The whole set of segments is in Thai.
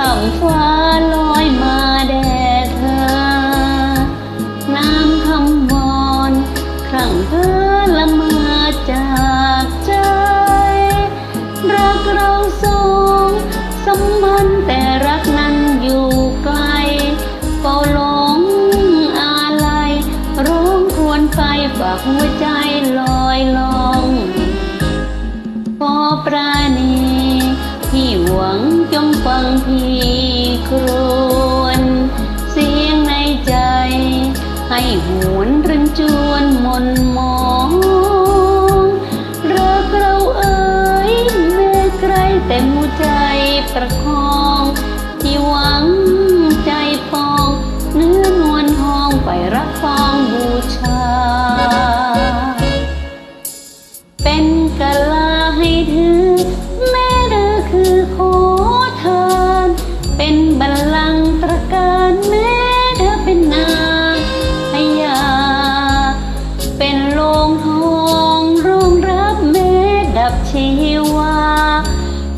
ข้าฟ้าลอยมาแด่เธอ น้ำคำวอนครั้งเธอละเมอจากใจ รักเราสองสมพันธ์แต่รักนั้นอยู่ไกลเฝ้าหลงอาลัยร้องครวญไปฝากหัวใจลอยลอย หวนรึงจวนมนมองรักเราเอ่ยแม้ไกลแต่หัวใจประคองที่หวังใจปองเนื้อนวลทองไปรับฟองบูชา เป็น บชีวา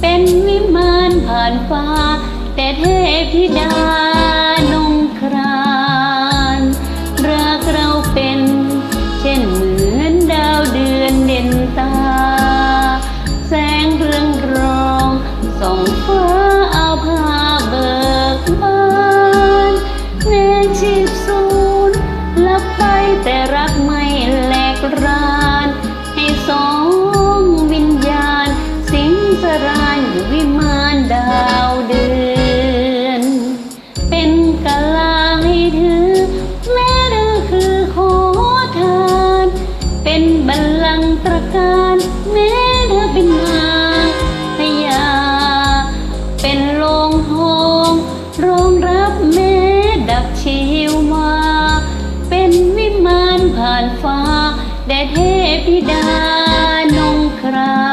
เป็นวิมานผ่านฟ้า แต่เทพธิดา เป็นบัลลังก์ตระการแม่เธอเป็นนางพญาเป็นโลงทองรองรับแม่ดับชีวมา เป็นวิมานผ่านฟ้าแด่เทพธิดานงครา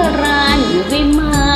สรานอยู่ให้มา